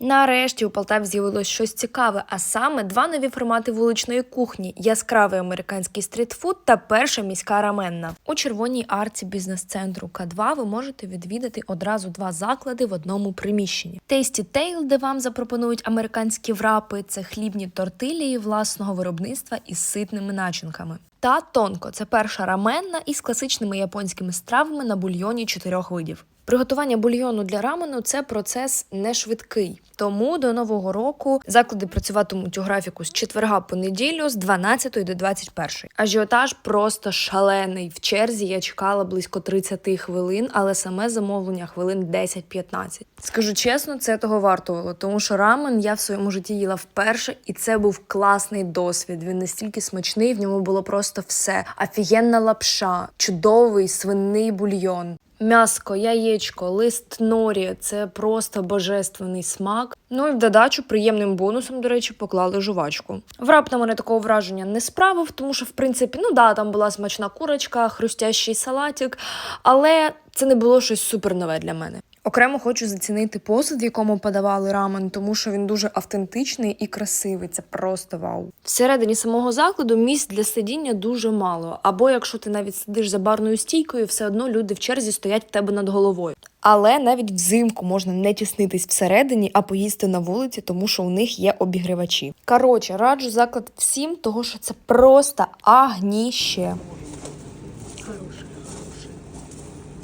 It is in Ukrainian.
Нарешті у Полтаві з'явилось щось цікаве, а саме два нові формати вуличної кухні: яскравий американський стрітфуд та перша міська раменна. У червоній арці бізнес-центру К2 ви можете відвідати одразу два заклади в одному приміщенні. Tasty Tail, де вам запропонують американські врапи, це хлібні тортилії власного виробництва із ситними начинками. Та тонко це перша раменна із класичними японськими стравами на бульйоні чотирьох видів. Приготування бульйону для рамену це процес не швидкий. Тому до нового року заклади працюватимуть у графіку з четверга по неділю з 12 до 21. Ажіотаж просто шалений. В черзі я чекала близько 30 хвилин, але саме замовлення хвилин 10-15. Скажу чесно, це того вартувало, тому що рамен я в своєму житті їла вперше, і це був класний досвід. Він настільки смачний, в ньому було просто все: офігенна лапша, чудовий свинний бульйон. М'яско, яєчко, лист норі це просто божественний смак. Ну і в додачу приємним бонусом, до речі, поклали жувачку. Врап на мене такого враження не справив, тому що, в принципі, ну да, там була смачна курочка, хрустящий салатик, але це не було щось супер нове для мене. Окремо хочу зацінити посуд, в якому подавали рамен, тому що він дуже автентичний і красивий. Це просто вау. Всередині самого закладу місць для сидіння дуже мало. Або якщо ти навіть сидиш за барною стійкою, все одно люди в черзі стоять в тебе над головою. Але навіть взимку можна не тіснитись всередині, а поїсти на вулиці, тому що у них є обігрівачі. Коротше, раджу заклад всім, того що це просто агніще.